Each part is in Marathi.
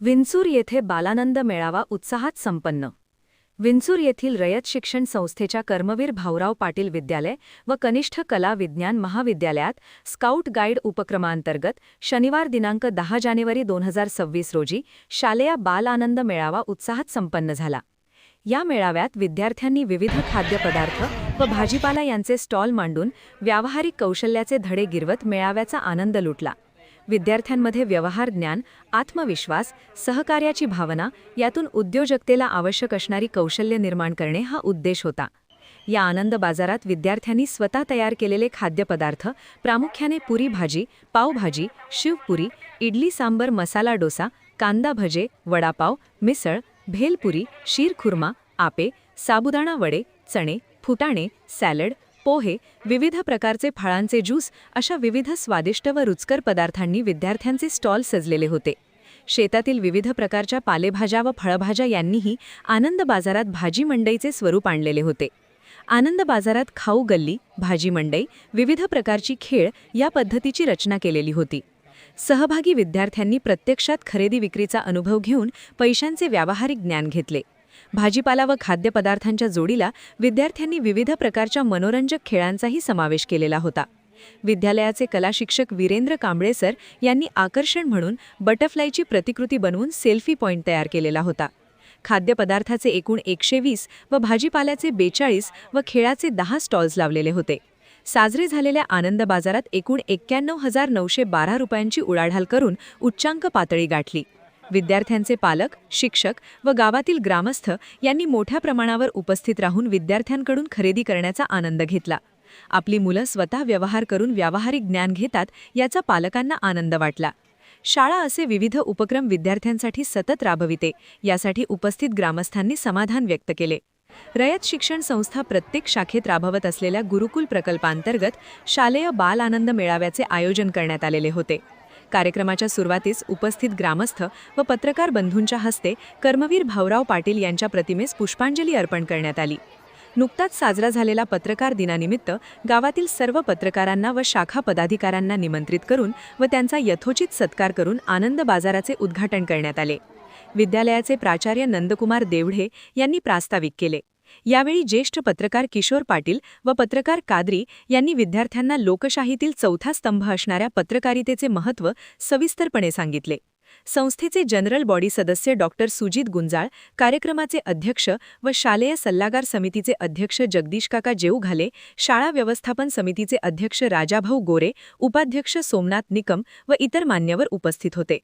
विंचूर येथे बालानंद मेळावा उत्साहात संपन्न. विंचूर येथील रयत शिक्षण संस्थेच्या कर्मवीर भाऊराव पाटील विद्यालय व कनिष्ठ कला विज्ञान महाविद्यालयात स्काउट गाईड उपक्रमांतर्गत शनिवार दिनांक दहा जानेवारी दोन हजार सव्वीस रोजी शालेय बाल आनंद मेळावा उत्साहात संपन्न झाला. या मेळाव्यात विद्यार्थ्यांनी विविध खाद्यपदार्थ व भाजीपाला यांचे स्टॉल मांडून व्यावहारिक कौशल्याचे धडे गिरवत मेळाव्याचा आनंद लुटला. विद्यार्थ्यांमध्ये व्यवहार ज्ञान आत्मविश्वास सहकार्याची भावना यातून उद्योजकतेला आवश्यक असणारी कौशल्य निर्माण करणे हा उद्देश होता. या आनंद बाजारात विद्यार्थ्यांनी स्वतः तयार केलेले खाद्यपदार्थ प्रामुख्याने पुरी भाजी पावभाजी शिवपुरी इडली सांबर मसाला डोसा कांदा भजे वडापाव मिसळ भेलपुरी शीरखुर्मा आपे साबुदाणा वडे चणे फुटाणे सॅलड पोहे विविध प्रकारचे फळांचे ज्यूस अशा विविध स्वादिष्ट व रुचकर पदार्थांनी विद्यार्थ्यांचे स्टॉल सजलेले होते. शेतातील विविध प्रकारच्या पालेभाज्या व फळभाज्या यांनीही आनंद बाजारात भाजी मंडईचे स्वरूप आणलेले होते. आनंद बाजारात खाऊ गल्ली भाजी मंडई विविध प्रकारची खेळ या पद्धतीची रचना केलेली होती. सहभागी विद्यार्थ्यांनी प्रत्यक्षात खरेदी विक्रीचा अनुभव घेऊन पैशांचे व्यावहारिक ज्ञान घेतले. भाजीपाला व खाद्यपदार्थांच्या जोडीला विद्यार्थ्यांनी विविध प्रकारच्या मनोरंजक खेळांचाही समावेश केलेला होता. विद्यालयाचे कलाशिक्षक वीरेंद्र कांबळे सर यांनी आकर्षण म्हणून बटरफ्लायची प्रतिकृती बनवून सेल्फी पॉईंट तयार केलेला होता. खाद्यपदार्थाचे एकूण एकशे वीस व भाजीपाल्याचे बेचाळीस व खेळाचे दहा स्टॉल्स लावलेले होते. साजरे झालेल्या आनंद बाजारात एकूण एक्क्याण्णव हजार नऊशे बारा रुपयांची उडाढाल करून उच्चांक पातळी गाठली. विद्यार्थ्यांचे पालक शिक्षक व गावातील ग्रामस्थ यांनी मोठ्या प्रमाणावर उपस्थित राहून विद्यार्थ्यांकडून खरेदी करण्याचा आनंद घेतला. आपली मुलं स्वतः व्यवहार करून व्यावहारिक ज्ञान घेतात याचा पालकांना आनंद वाटला. शाळा असे विविध उपक्रम विद्यार्थ्यांसाठी सतत राबविते यासाठी उपस्थित ग्रामस्थांनी समाधान व्यक्त केले. रयत शिक्षण संस्था प्रत्येक शाखेत राबवत असलेल्या गुरुकुल प्रकल्पांतर्गत शालेय बाल आनंद मेळाव्याचे आयोजन करण्यात आलेले होते. कार्यक्रमाच्या सुरुवातीस उपस्थित ग्रामस्थ व पत्रकार बंधूंच्या हस्ते कर्मवीर भाऊराव पाटील यांच्या प्रतिमेस पुष्पांजली अर्पण करण्यात आली. नुकताच साजरा झालेला पत्रकार दिनानिमित्त गावातील सर्व पत्रकारांना व शाखा पदाधिकाऱ्यांना निमंत्रित करून व त्यांचा यथोचित सत्कार करून आनंद बाजाराचे उद्घाटन करण्यात आले. विद्यालयाचे प्राचार्य नंदकुमार देवढे यांनी प्रास्ताविक केले. यावेळी ज्येष्ठ पत्रकार किशोर पाटील व पत्रकार कादरी यांनी विद्यार्थ्यांना लोकशाहीतील चौथा स्तंभ असणाऱ्या पत्रकारितेचे महत्त्व सविस्तरपणे सांगितले. संस्थेचे जनरल बॉडी सदस्य डॉक्टर सुजित गुंजाळ कार्यक्रमाचे अध्यक्ष व शालेय सल्लागार समितीचे अध्यक्ष जगदीश काका जेऊघाले शाळा व्यवस्थापन समितीचे अध्यक्ष राजाभाऊ गोरे उपाध्यक्ष सोमनाथ निकम व इतर मान्यवर उपस्थित होते.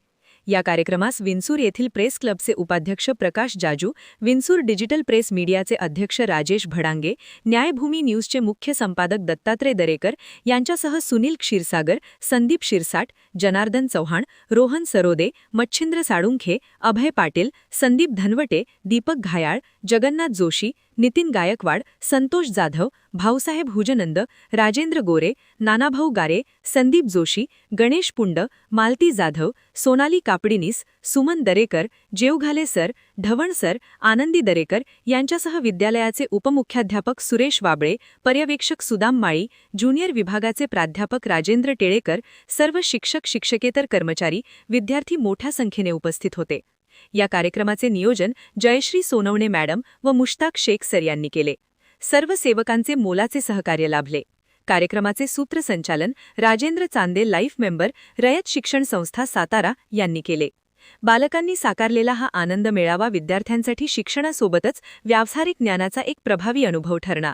या कार्यक्रमास विंसूर येथील प्रेस क्लबचे उपाध्यक्ष प्रकाश जाजू विंसूर डिजिटल प्रेस मीडियाचे अध्यक्ष राजेश भडांगे न्यायभूमी न्यूजचे मुख्य संपादक दत्तात्रय दरेकर यांच्यासह सुनील क्षीरसागर संदीप शिरसाट जनार्दन चव्हाण रोहन सरोदे मच्छिंद्र साळुंखे अभय पाटील संदीप धनवटे दीपक घायाळ जगन्नाथ जोशी नितीन गायकवाड संतोष जाधव भाऊसाहेब हुजनंद राजेंद्र गोरे नानाभाऊ गारे संदीप जोशी गणेश पुंड मालती जाधव सोनाली कापडिनीस सुमन दरेकर जेवघाले सर ढवण सर आनंदी दरेकर यांच्यासह विद्यालयाचे उपमुख्याध्यापक सुरेश वाबळे पर्यवेक्षक सुदाम माळी ज्युनियर विभागाचे प्राध्यापक राजेंद्र टेळेकर सर्व शिक्षक शिक्षकेतर कर्मचारी विद्यार्थी मोठ्या संख्येने उपस्थित होते. या कार्यक्रमाचे नियोजन जयश्री सोनवणे मॅडम व मुश्ताक शेख सर यांनी केले. सर्व सेवकांचे मोलाचे सहकार्य लाभले. कार्यक्रमाचे सूत्रसंचालन राजेंद्र चांदे लाईफ मेंबर रयत शिक्षण संस्था सातारा यांनी केले. बालकांनी साकारलेला हा आनंद मेळावा विद्यार्थ्यांसाठी शिक्षणासोबतच व्यावसायिक ज्ञानाचा एक प्रभावी अनुभव ठरणार.